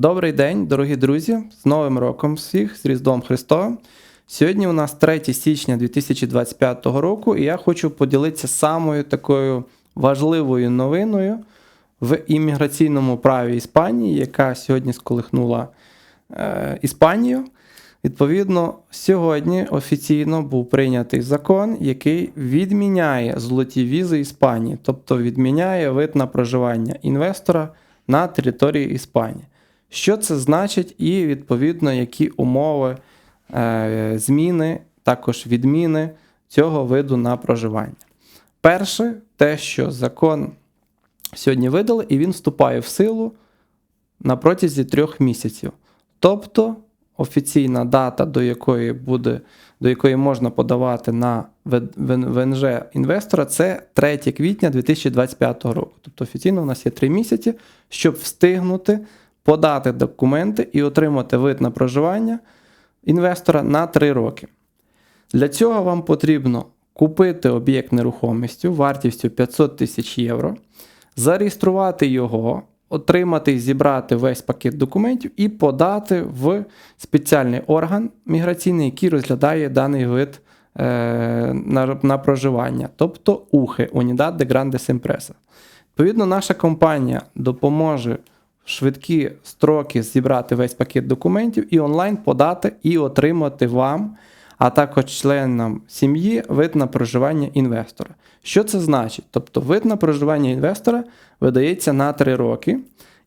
Добрий день, дорогі друзі! З Новим роком всіх, з Різдвом Христовим. Сьогодні у нас 3 січня 2025 року, і я хочу поділитися самою такою важливою новиною в імміграційному праві Іспанії, яка сьогодні сколихнула е, Іспанію. Відповідно, сьогодні офіційно був прийнятий закон, який відміняє золоті візи Іспанії, тобто відміняє вид на проживання інвестора на території Іспанії. Що це значить, і відповідно, які умови е, зміни, також відміни цього виду на проживання. Перше, те, що закон сьогодні видали, і він вступає в силу на протязі трьох місяців. Тобто офіційна дата, до якої буде, до якої можна подавати на ВНЖ інвестора, це 3 квітня 2025 року. Тобто офіційно у нас є 3 місяці, щоб встигнути подати документи і отримати вид на проживання інвестора на 3 роки. Для цього вам потрібно купити об'єкт нерухомістю вартістю 500 тисяч євро, зареєструвати його, отримати і зібрати весь пакет документів і подати в спеціальний орган міграційний, який розглядає даний вид е, на, на проживання, тобто УХИ Unidad de Grandes Empresas. Відповідно, наша компанія допоможе швидкі строки зібрати весь пакет документів і онлайн подати і отримати вам, а також членам сім'ї вид на проживання інвестора. Що це значить? Тобто вид на проживання інвестора видається на 3 роки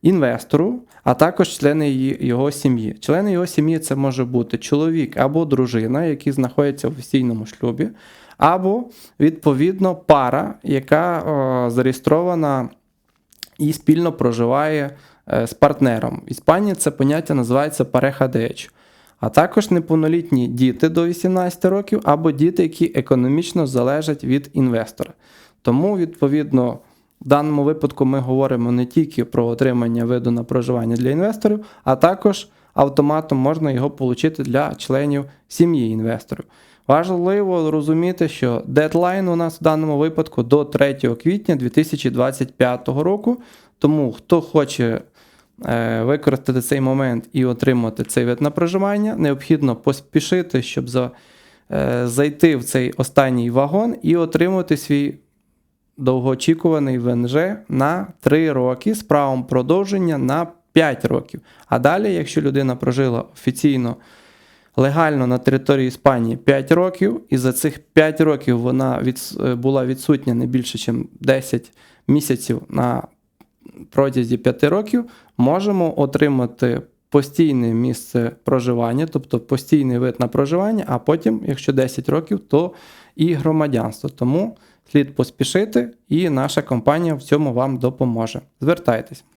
інвестору, а також члени його сім'ї. Члени його сім'ї це може бути чоловік або дружина, які знаходяться в офіційному шлюбі, або відповідно пара, яка о, зареєстрована і спільно проживає з партнером. В Іспанії це поняття називається de hecho. А також неповнолітні діти до 18 років або діти, які економічно залежать від інвестора. Тому, відповідно, в даному випадку ми говоримо не тільки про отримання виду на проживання для інвесторів, а також автоматом можна його отримати для членів сім'ї інвесторів. Важливо розуміти, що дедлайн у нас в даному випадку до 3 квітня 2025 року. Тому хто хоче е, використати цей момент і отримати цей вид на проживання, необхідно поспішити, щоб за, е, зайти в цей останній вагон і отримати свій довгоочікуваний ВНЖ на 3 роки з правом продовження на 5 років. А далі, якщо людина прожила офіційно легально на території Іспанії 5 років, і за цих 5 років вона від, е, була відсутня не більше, ніж 10 місяців на протязі 5 років, можемо отримати постійне місце проживання, тобто постійний вид на проживання, а потім, якщо 10 років, то і громадянство. Тому слід поспішити, і наша компанія в цьому вам допоможе. Звертайтесь.